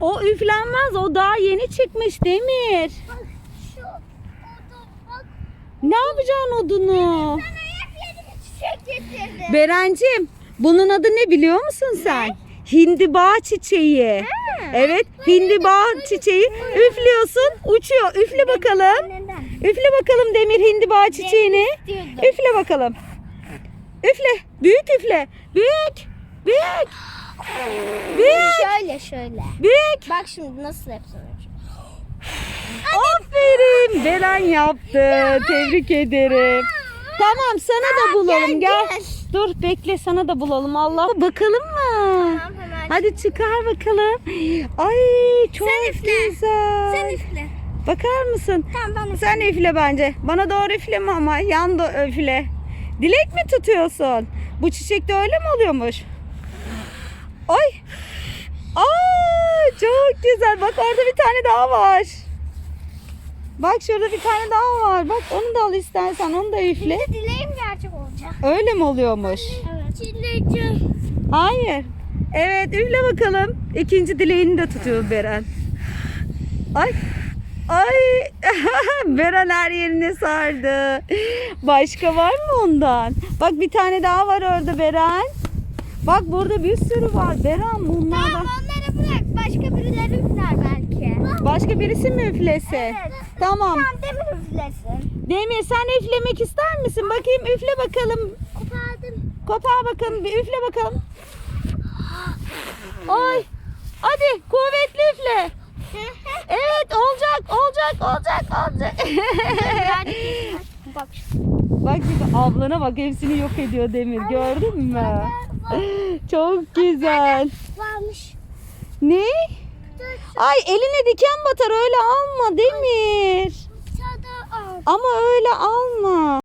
O üflenmez. O daha yeni çıkmış Demir. Bak şu odun bak. Ne yapacaksın odunu? Sana hep yeni bir çiçek getirdim. Berencim bunun adı ne biliyor musun sen? Hindiba çiçeği. Evet hindiba çiçeği. Üflüyorsun uçuyor. Üfle bakalım. Üfle bakalım Demir hindiba çiçeğini. Üfle bakalım. Üfle. Büyük üfle. Büyük. Büyük. Büyük. Şöyle şöyle. Büyük. Bak şimdi nasıl yapsam. Aferin. Beren yaptı. Tebrik ederim. Tamam sana da bulalım. Gel. Dur bekle sana da bulalım. Allah. Bakalım mı? Tamam hemen. Hadi çıkar bakalım. Ay çok Sen üfle. güzel. Sen üfle. Bakar mısın? Tamam ben. Sen üfle bence. Bana doğru üfleme ama yan da üfle. Dilek mi tutuyorsun? Bu çiçekte öyle mi oluyormuş? Ay. Aa, çok güzel. Bak orada bir tane daha var. Bak şurada bir tane daha var. Bak onu da al istersen. Onu da üfle. Şimdi dileğim gerçek olacak. Öyle mi oluyormuş? Evet. Hayır. Evet üfle bakalım. İkinci dileğini de tutuyor Beren. Ay. Ay. Beren her yerini sardı. Başka var mı ondan? Bak bir tane daha var orada Beren. Bak burada bir sürü var. Beren bunlardan. Tamam onları bırak. Başka birileri üfler belki. Başka birisi mi üflesin? Evet. Tamam. Tamam demir üflesin. Demir sen üflemek ister misin? Bakayım üfle bakalım. Kopardım. Kopar bakalım bir üfle bakalım. Ay. Hadi kuvvetli üfle. Evet olacak olacak olacak olacak. Bak. Bak şimdi ablana bak hepsini yok ediyor Demir gördün mü? Çok güzel. Varmış. Ne? Ay eline diken batar öyle alma Demir. Çadır al. Ama